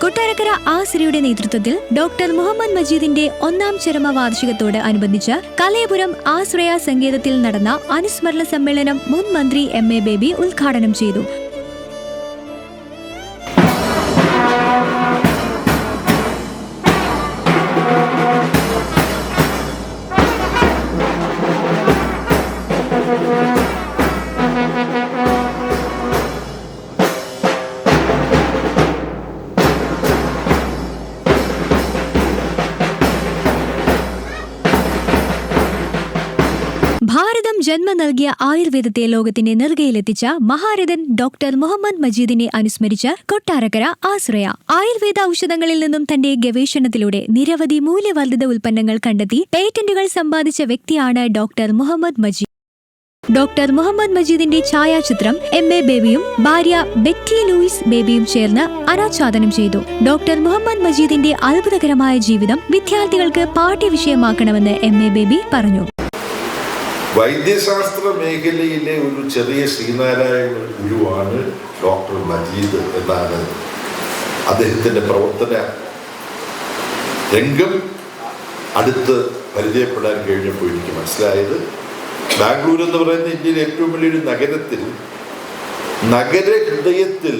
കൊട്ടാരക്കര ആസിരിയുടെ നേതൃത്വത്തിൽ ഡോക്ടർ മുഹമ്മദ് മജീദിന്റെ ഒന്നാം ചരമ വാർഷികത്തോട് അനുബന്ധിച്ച് കലയപുരം ആശ്രയ സംഗീതത്തിൽ നടന്ന അനുസ്മരണ സമ്മേളനം മുൻ മന്ത്രി എം എ ബേബി ഉദ്ഘാടനം ചെയ്തു. നൽകിയ ആയുർവേദത്തെ ലോകത്തിന്റെ നെറുകയിലെത്തിച്ച മഹാരഥൻ ഡോക്ടർ മുഹമ്മദ് മജീദിനെ അനുസ്മരിച്ച കൊട്ടാരക്കര ആശ്രയ. ആയുർവേദ ഔഷധങ്ങളിൽ നിന്നും തന്റെ ഗവേഷണത്തിലൂടെ നിരവധി മൂല്യവർദ്ധിത ഉൽപ്പന്നങ്ങൾ കണ്ടെത്തി പേറ്റന്റുകൾ സമ്പാദിച്ച വ്യക്തിയാണ് ഡോക്ടർ മുഹമ്മദ് മജീദ്. ഡോക്ടർ മുഹമ്മദ് മജീദിന്റെ ഛായാചിത്രം എം എ ബേബിയും ഭാര്യ ബെറ്റി ലൂയിസ് ബേബിയും ചേർന്ന് അനാച്ഛാദനം ചെയ്തു. ഡോക്ടർ മുഹമ്മദ് മജീദിന്റെ അത്ഭുതകരമായ ജീവിതം വിദ്യാർത്ഥികൾക്ക് പാഠ്യവിഷയമാക്കണമെന്ന് എം എ ബേബി പറഞ്ഞു. വൈദ്യശാസ്ത്ര മേഖലയിലെ ഒരു ചെറിയ ശ്രീനാരായണ ഗുരുവാണ് ഡോക്ടർ മജീദ് എന്നാണ് അദ്ദേഹത്തിന്റെ പ്രവർത്തന രംഗം അടുത്ത് പരിചയപ്പെടാൻ കഴിഞ്ഞപ്പോൾ എനിക്ക് മനസ്സിലായത്. ബാംഗ്ലൂർ എന്ന് പറയുന്ന ഇന്ത്യയിലെ ഏറ്റവും വലിയൊരു നഗരത്തിൽ നഗര ഹൃദയത്തിൽ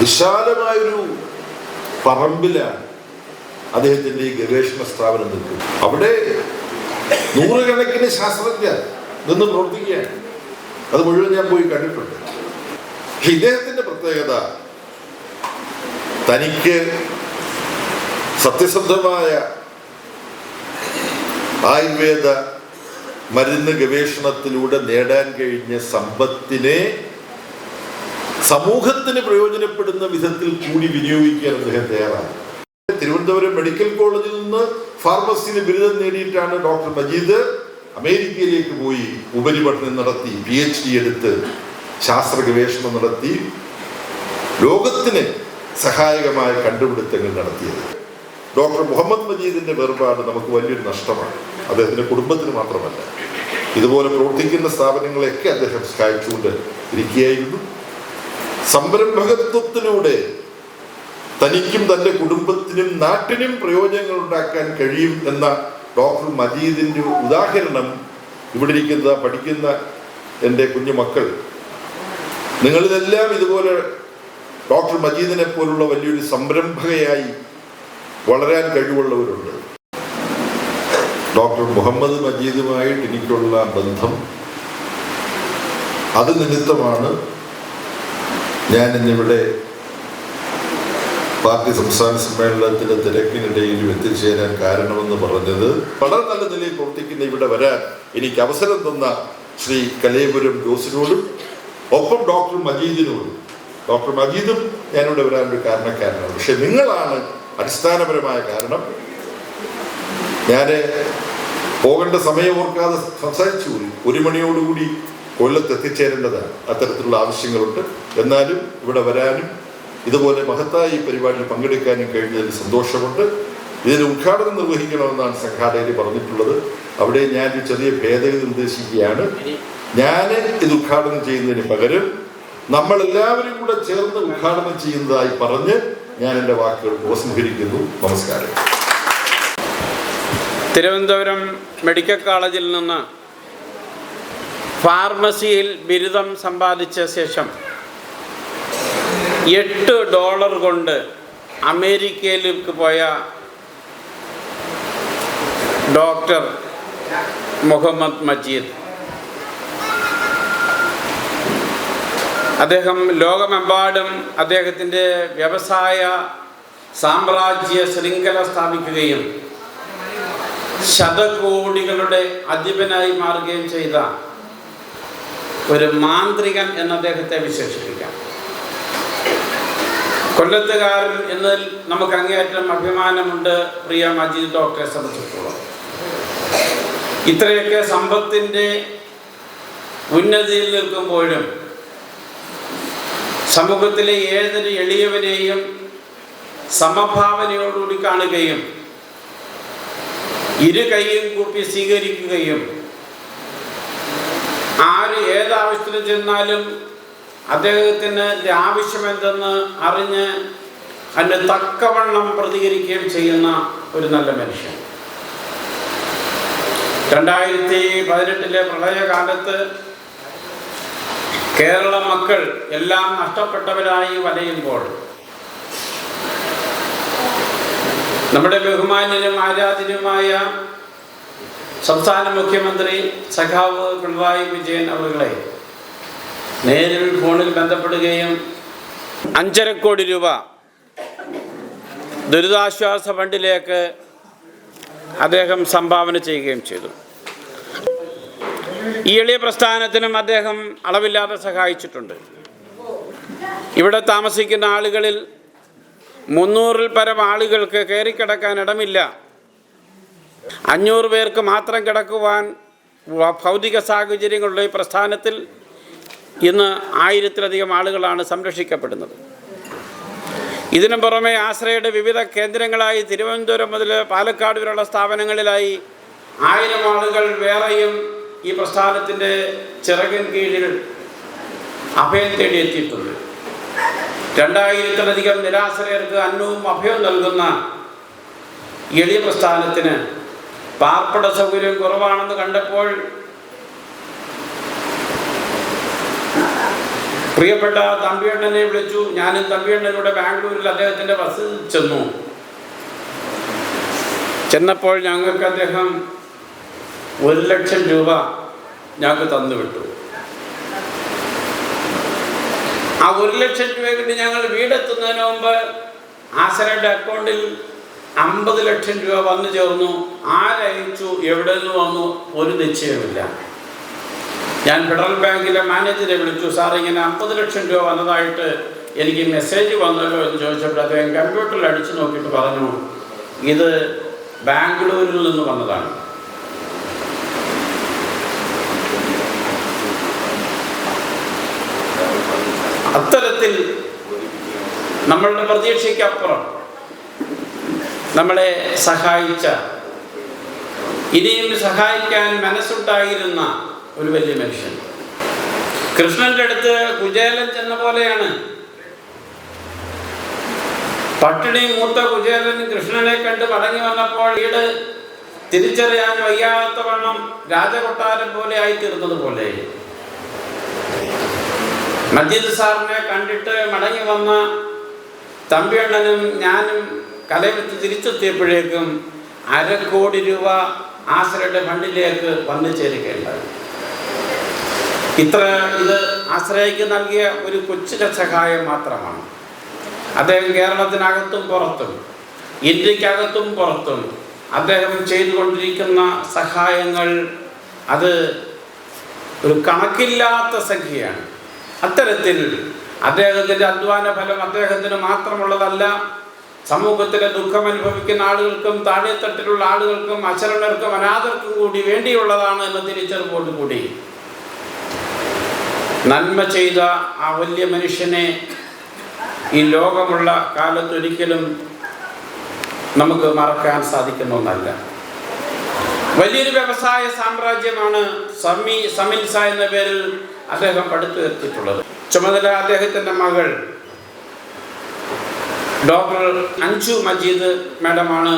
വിശാലമായൊരു പറമ്പിലാണ് അദ്ദേഹത്തിന്റെ ഈ ഗവേഷണ സ്ഥാപനം നിൽക്കുന്നത്. അവിടെ നൂറുകണക്കിന് ശാസ്ത്രജ്ഞർ നിന്ന് പ്രവർത്തിക്കുകയാണ്. അത് മുഴുവൻ ഞാൻ പോയി കണ്ടിട്ടുണ്ട്. ഇദ്ദേഹത്തിന്റെ പ്രത്യേകത തനിക്ക് സത്യസന്ധമായ ആയുർവേദ മരുന്ന് ഗവേഷണത്തിലൂടെ നേടാൻ കഴിഞ്ഞ സമ്പത്തിനെ സമൂഹത്തിന് പ്രയോജനപ്പെടുന്ന വിധത്തിൽ കൂടി വിനിയോഗിക്കാൻ അദ്ദേഹം തയ്യാറാണ്. തിരുവനന്തപുരം മെഡിക്കൽ കോളേജിൽ നിന്ന് ഫാർമസിയിൽ ബിരുദം നേടിയിട്ടാണ് ഡോക്ടർ മജീദ് അമേരിക്കയിലേക്ക് പോയി ഉപരിപഠനം നടത്തി പി എച്ച് ഡി എടുത്ത് ശാസ്ത്ര ഗവേഷണം നടത്തി ലോകത്തിന് സഹായകമായ കണ്ടുപിടുത്തങ്ങൾ നടത്തിയത്. ഡോക്ടർ മുഹമ്മദ് മജീദിന്റെ വേർപാട് നമുക്ക് വലിയൊരു നഷ്ടമാണ്. അദ്ദേഹത്തിന്റെ കുടുംബത്തിന് മാത്രമല്ല. ഇതുപോലെ പ്രവർത്തിക്കുന്ന സ്ഥാപനങ്ങളെയൊക്കെ അദ്ദേഹം സഹായിച്ചുകൊണ്ട് ഇരിക്കുകയായിരുന്നു. സംരംഭകത്വത്തിലൂടെ തനിക്കും തന്റെ കുടുംബത്തിനും നാട്ടിനും പ്രയോജനങ്ങൾ ഉണ്ടാക്കാൻ കഴിയും എന്ന ഡോക്ടർ മജീദിന്റെ ഉദാഹരണം ഇവിടെ ഇരിക്കുന്ന പഠിക്കുന്ന എന്റെ കുഞ്ഞു മക്കൾ. നിങ്ങളിതെല്ലാം ഇതുപോലെ ഡോക്ടർ മജീദിനെ പോലുള്ള വലിയൊരു സംരംഭകയായി വളരാൻ കഴിവുള്ളവരുണ്ട്. ഡോക്ടർ മുഹമ്മദ് മജീദുമായിട്ട് എനിക്കുള്ള ബന്ധം അത് നിമിത്തമാണ് ഞാൻ ഇന്നിവിടെ പാർട്ടി സംസ്ഥാന സമ്മേളനത്തിന്റെ തിരക്കിനിടയിലും എത്തിച്ചേരാൻ കാരണമെന്ന് പറഞ്ഞത് വളരെ നല്ല നിലയിൽ പ്രവർത്തിക്കുന്ന ഇവിടെ വരാൻ എനിക്ക് അവസരം തന്ന ശ്രീ കലയപുരം ജോസിനോടും ഒപ്പം ഡോക്ടർ മജീദിനോടും. ഡോക്ടർ മജീദും ഞാനിവിടെ വരാനൊരു കാരണക്കാരനാണ്. പക്ഷെ നിങ്ങളാണ് അടിസ്ഥാനപരമായ കാരണം. ഞാൻ പോകേണ്ട സമയം ഓർക്കാതെ സംസാരിച്ചു ഒരു മണിയോടുകൂടി കൊല്ലത്ത് എത്തിച്ചേരേണ്ടതാണ്. അത്തരത്തിലുള്ള ആവശ്യങ്ങളുണ്ട്. എന്നാലും ഇവിടെ വരാനും ഇതുപോലെ മഹത്തായ ഈ പരിപാടിയിൽ പങ്കെടുക്കാനും കഴിഞ്ഞതിൽ സന്തോഷമുണ്ട്. ഇതിന് ഉദ്ഘാടനം നിർവഹിക്കണമെന്നാണ് സംഘാടകർ പറഞ്ഞിട്ടുള്ളത്. അവിടെ ഞാൻ ഒരു ചെറിയ ഭേദഗതി നിർദ്ദേശിക്കുകയാണ്. ഞാൻ ഇത് ഉദ്ഘാടനം ചെയ്യുന്നതിന് പകരം നമ്മൾ എല്ലാവരും കൂടെ ചേർന്ന് ഉദ്ഘാടനം ചെയ്യുന്നതായി പറഞ്ഞ് ഞാൻ എന്റെ വാക്കുകൾ ഉപസംഹരിക്കുന്നു. നമസ്കാരം. തിരുവനന്തപുരം മെഡിക്കൽ കോളേജിൽ നിന്ന് ഫാർമസിയിൽ ബിരുദം സമ്പാദിച്ച ശേഷം എട്ട് ഡോളർ കൊണ്ട് അമേരിക്കയിലേക്ക് പോയ ഡോക്ടർ മുഹമ്മദ് മജീദ്. അദ്ദേഹം ലോകമെമ്പാടും അദ്ദേഹത്തിന്റെ വ്യവസായ സാമ്രാജ്യ ശൃംഖല സ്ഥാപിക്കുകയും ശതകോടികളുടെ അധിപനായി മാറുകയും ചെയ്ത ഒരു മാന്ത്രികൻ എന്ന് അദ്ദേഹത്തെ വിശേഷിപ്പിക്കാം കൊല്ലത്തുകാരൻ എന്നതിൽ നമുക്ക് അങ്ങേയറ്റം അഭിമാനമുണ്ട് പ്രിയ മജീദ് ഡോക്ടറെ സംബന്ധിച്ചിടത്തോളം. ഇത്രയൊക്കെ സമ്പത്തിന്റെ ഉന്നതിയിൽ നിൽക്കുമ്പോഴും സമൂഹത്തിലെ ഏതൊരു എളിയവരെയും സമഭാവനയോടുകൂടി കാണുകയും ഇരു കൈയും കൂപ്പി സ്വീകരിക്കുകയും ആര് ഏതാവശ്യത്തിന് ചെന്നാലും അദ്ദേഹത്തിന് ആവശ്യമെന്തെന്ന് അറിഞ്ഞ് അതിന് തക്കവണ്ണം പ്രതികരിക്കുകയും ചെയ്യുന്ന ഒരു നല്ല മനുഷ്യൻ. രണ്ടായിരത്തി പതിനെട്ടിലെ പ്രളയകാലത്ത് കേരള മക്കൾ എല്ലാം നഷ്ടപ്പെട്ടവരായി വലയുമ്പോൾ നമ്മുടെ ബഹുമാന്യനും ആരാധനുമായ സംസ്ഥാന മുഖ്യമന്ത്രി സഖാവ് പിണറായി വിജയൻ അവരുകളെ നേരിൽ ഫോണിൽ ബന്ധപ്പെടുകയും അഞ്ചര കോടി രൂപ ദുരിതാശ്വാസ ഫണ്ടിലേക്ക് അദ്ദേഹം സംഭാവന ചെയ്യുകയും ചെയ്തു. ഈ എളിയ പ്രസ്ഥാനത്തിനും അദ്ദേഹം അളവില്ലാതെ സഹായിച്ചിട്ടുണ്ട്. ഇവിടെ താമസിക്കുന്ന ആളുകളിൽ മുന്നൂറിൽ പരം ആളുകൾക്ക് കയറിക്കിടക്കാൻ ഇടമില്ല. അഞ്ഞൂറ് പേർക്ക് മാത്രം കിടക്കുവാൻ ഭൗതിക സാഹചര്യങ്ങളുള്ള ഈ പ്രസ്ഥാനത്തിൽ ഇന്ന് ആയിരത്തിലധികം ആളുകളാണ് സംരക്ഷിക്കപ്പെടുന്നത്. ഇതിനു പുറമെ ആശ്രയയുടെ വിവിധ കേന്ദ്രങ്ങളായി തിരുവനന്തപുരം മുതൽ പാലക്കാട് വരെയുള്ള സ്ഥാപനങ്ങളിലായി ആയിരം ആളുകൾ വേറെയും ഈ പ്രസ്ഥാനത്തിന്റെ ചിറകിൻ കീഴിൽ അഭയം തേടി എത്തിയിട്ടുണ്ട് രണ്ടായിരത്തിലധികം നിരാശ്രയർക്ക് അന്നവും അഭയവും നൽകുന്ന എളിയ പ്രസ്ഥാനത്തിന് പാർപ്പിട സൗകര്യം കുറവാണെന്ന് കണ്ടപ്പോൾ പ്രിയപ്പെട്ട തമ്പിയണ്ണനെ വിളിച്ചു. ഞാനും തമ്പിയണ്ണനൂടെ ബാംഗ്ലൂരിൽ അദ്ദേഹത്തിന്റെ ബസ് ചെന്നു. ചെന്നപ്പോൾ ഞങ്ങൾക്ക് അദ്ദേഹം ഒരു ലക്ഷം രൂപ ഞങ്ങൾക്ക് തന്നു വിട്ടു ആ ഒരു ലക്ഷം രൂപ കിട്ടി ഞങ്ങൾ വീടെത്തുന്നതിന് മുമ്പ് ആശരയുടെ അക്കൗണ്ടിൽ അമ്പത് ലക്ഷം രൂപ വന്നു ചേർന്നു. ആരയച്ചു? എവിടെ നിന്ന് വന്നു? ഒരു നിശ്ചയമില്ല ഞാൻ ഫെഡറൽ ബാങ്കിലെ മാനേജറെ വിളിച്ചു സാർ ഇങ്ങനെ അമ്പത് ലക്ഷം രൂപ വന്നതായിട്ട് എനിക്ക് മെസ്സേജ് വന്നല്ലോ എന്ന് ചോദിച്ചപ്പോൾ അദ്ദേഹം കമ്പ്യൂട്ടറിൽ അടിച്ചു നോക്കിയിട്ട് പറഞ്ഞു ഇത് ബാംഗ്ലൂരിൽ നിന്ന് വന്നതാണ്. അത്തരത്തിൽ നമ്മളുടെ പ്രതീക്ഷയ്ക്കപ്പുറം നമ്മളെ സഹായിച്ച ഇനിയും സഹായിക്കാൻ മനസ്സുണ്ടായിരുന്ന ഒരു വലിയ മനുഷ്യൻ. കൃഷ്ണന്റെ അടുത്ത് കുചേലൻ ചെന്ന പോലെയാണ്. പട്ടിണി മൂത്ത കുചേലൻ കൃഷ്ണനെ കണ്ട് മടങ്ങി വന്നപ്പോൾ വീട് തിരിച്ചറിയാൻ വയ്യാത്ത വണ്ണം രാജകൊട്ടാരം പോലെ ആയി തീർന്നത് പോലെ. മജീദ് സാറിനെ കണ്ടിട്ട് മടങ്ങി വന്ന തമ്പിയണ്ണനും ഞാനും കലവിത്ത് തിരിച്ചെത്തിയപ്പോഴേക്കും അരക്കോടി കോടി രൂപ ആശ്രയുടെ ഫണ്ടിലേക്ക് വന്നു ചേരുകയുണ്ടായി. ഇത്ര ഇത് ആശ്രയിക്ക് നൽകിയ ഒരു കൊച്ചിന സഹായം മാത്രമാണ്. അദ്ദേഹം കേരളത്തിനകത്തും പുറത്തും ഇന്ത്യക്കകത്തും പുറത്തും അദ്ദേഹം ചെയ്തുകൊണ്ടിരിക്കുന്ന സഹായങ്ങൾ അത് ഒരു കണക്കില്ലാത്ത സംഖ്യയാണ്. അത്തരത്തിൽ അദ്ദേഹത്തിന്റെ അധ്വാന ഫലം അദ്ദേഹത്തിന് മാത്രമുള്ളതല്ല സമൂഹത്തിലെ ദുഃഖം അനുഭവിക്കുന്ന ആളുകൾക്കും താഴെത്തട്ടിലുള്ള ആളുകൾക്കും അശരണർക്കും അനാഥർക്കും കൂടി വേണ്ടിയുള്ളതാണ് എന്ന തിരിച്ചറിവോട് കൂടി നന്മ ചെയ്ത ആ വലിയ മനുഷ്യനെ ഈ ലോകമുള്ള കാലത്തൊരിക്കലും നമുക്ക് മറക്കാൻ സാധിക്കുന്ന ഒന്നല്ല. വലിയൊരു വ്യവസായ സാമ്രാജ്യമാണ് സമി സമിൻസ എന്ന പേരിൽ അദ്ദേഹം പടുത്തുയർത്തിയിട്ടുള്ളത്. ചുമതല അദ്ദേഹത്തിന്റെ മകൾ ഡോക്ടർ അഞ്ചു മജീദ് മാഡമാണ്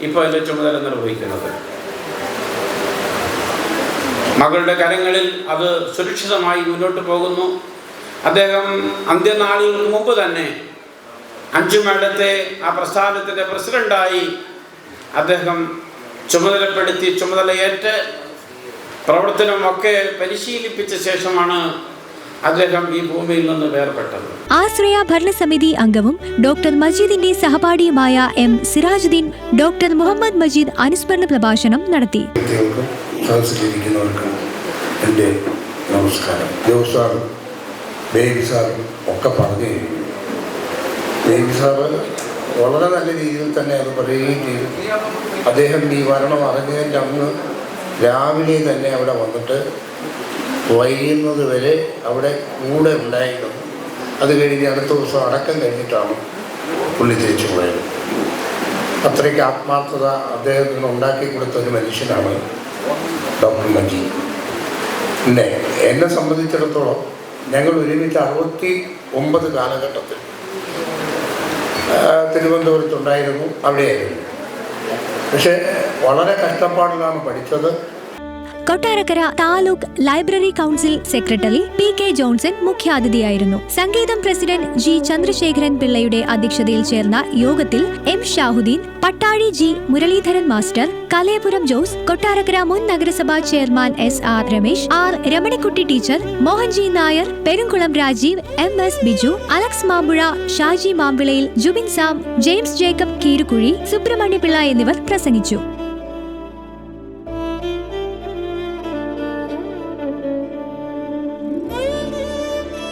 ഇപ്പോൾ അതിന്റെ ചുമതല നിർവഹിക്കുന്നത്. മകളുടെ കരങ്ങളിൽ അത് സുരക്ഷിതമായി മുന്നോട്ട് പോകുന്നു. അദ്ദേഹം അന്ത്യനാളുകൾക്ക് മുമ്പ് തന്നെ അഞ്ചു മേടത്തെ ആ പ്രസ്ഥാനത്തിന്റെ പ്രസിഡന്റായി അദ്ദേഹം ചുമതലപ്പെടുത്തി ചുമതലയേറ്റ് പ്രവർത്തനമൊക്കെ പരിശീലിപ്പിച്ച ശേഷമാണ് അദ്ദേഹം ഈ ഭൂമിയിൽ നിന്ന് വേർപെട്ടത്. ആശ്രയ ഭരണസമിതി അംഗവും ഡോക്ടർ മജീദിന്റെ സഹപാഠിയുമായ എം സിറാജുദ്ദീൻ ഡോക്ടർ മുഹമ്മദ് മജീദ് അനുസ്മരണ പ്രഭാഷണം നടത്തി. എന്റെ നമസ്കാരം. ജോസ് സാറും ബേബി സാറും ഒക്കെ പറഞ്ഞു ബേബി സാറ് വളരെ നല്ല രീതിയിൽ തന്നെ അത് പറയുകയും ചെയ്തു. അദ്ദേഹം ഈ മരണം അറിഞ്ഞതിന്റെ അന്ന് രാവിലെ തന്നെ അവിടെ വന്നിട്ട് വൈകുന്നത് വരെ അവിടെ കൂടെ ഉണ്ടായിരുന്നു. അത് കഴിഞ്ഞ് അടുത്ത ദിവസം അടക്കം കഴിഞ്ഞിട്ടാണ് പുള്ളി തിരിച്ചു പോയത്. അത്രയ്ക്ക് ആത്മാർത്ഥത അദ്ദേഹത്തിന് ഉണ്ടാക്കി കൊടുത്ത ഒരു മനുഷ്യനാണ് ഡോക്ടർ മജി. പിന്നെ എന്നെ സംബന്ധിച്ചിടത്തോളം ഞങ്ങൾ ഒരുമിച്ച് അറുപത്തി ഒമ്പത് കാലഘട്ടത്തിൽ തിരുവനന്തപുരത്തുണ്ടായിരുന്നു അവിടെയായിരുന്നു. പക്ഷേ വളരെ കഷ്ടപ്പാടിലാണ് പഠിച്ചത്. Kottarakkara taluk library council secretary P K Johnson മുഖ്യാതിഥിയായിരുന്നു. സംഗീതം പ്രസിഡന്റ് ജി ചന്ദ്രശേഖരൻ പിള്ളയുടെ അധ്യക്ഷതയിൽ ചേർന്ന യോഗത്തിൽ M Shahuddin Pattazhi G Muraleedharan master Kalayapuram Jose Kottarakkara മുൻ നഗരസഭാ chairman S R Ramesh R Ramanikutty teacher Mohanji Nair Perumkulam Rajeev M S Biju Alex Mampuzha Shaji മാമ്പിളയിൽ Jubin Sam James Jacob കീരുക്കുഴി Subrahmanyapillai എന്നിവർ പ്രസംഗിച്ചു.